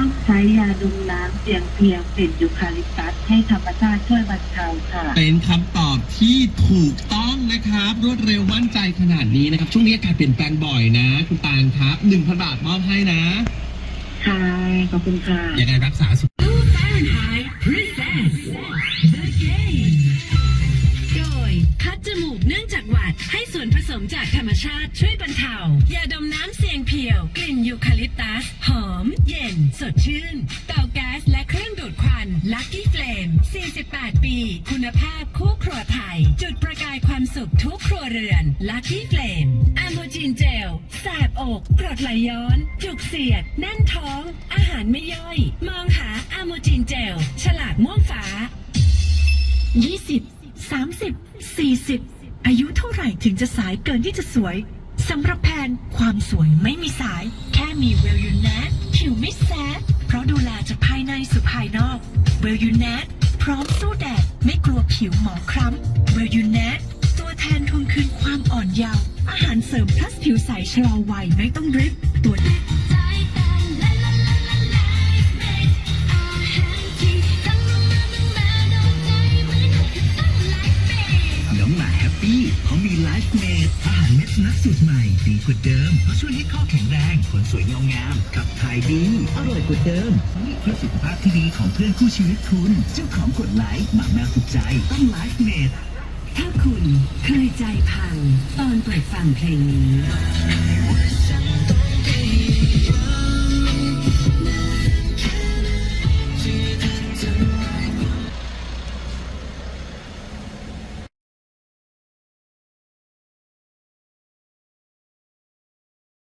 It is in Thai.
าดมน้ำเสียงเพียงกลิ่นยูคาลิปตัสให้ธรรมชาติช่วยบรรเทาค่ะ เป็นคำตอบที่ถูกต้องนะครับ รวดเร็วมั่นใจขนาดนี้นะครับ ช่วงนี้อากาศเปลี่ยนแปลงบ่อยนะ คุณตาลครับ1,000บาทมอบให้นะค่ะขอบคุณค่ะยังไงรักษาสุข Fahrenheit presents ส่วนผสมจากธรรมชาติช่วยบรรเทายาดมน้ำเสียงเพียว กลิ่นยูคาลิปตัส หอม เย็น สดชื่น เตาแก๊สและเครื่องดูดควัน Lucky Flame 48 ปี คุณภาพคู่ครัวไทย จุดประกายความสุขทุกครัวเรือน Lucky Flame อะโมจินเจลแสบอกกรดไหลย้อน จุกเสียด แน่นท้อง อาหารไม่ย่อย มองหาอะโมจินเจลฉลากม่วงฟ้า 20 30 40อายุเท่าไห ร่ถึงจะสายเกินที่จะสวยสำหรับแพนความสวยไม่มีสาย แค่มีเวลยูแนทผิวไม่แซดเพราะดูแลจากภายในสู่ภายนอกเวลยูแนทพร้อมสู้แดดไม่กลัวผิวหมองคล้ำเวลยูแนทตัวแทนทวงคืนความอ่อนเยาว์อาหารเสริมพลัสผิวใสชะลอวัยไม่ต้องริบตัวน้ สนักสูตรใหม่ดีกว่าเดิมเพราะช่วยให้ข้อแข็งแรงขนสวยเงางามขับถ่ายดีอร่อยกว่าเดิมนี่คือสุขภาพที่ดีของเพื่อนคู่ชีวิตคุณเจ้าของกดไลค์หมาแมวถูกใจต้องไลฟ์เมดถ้าคุณเคยใจพังตอนเปิดฟังเพลงนี้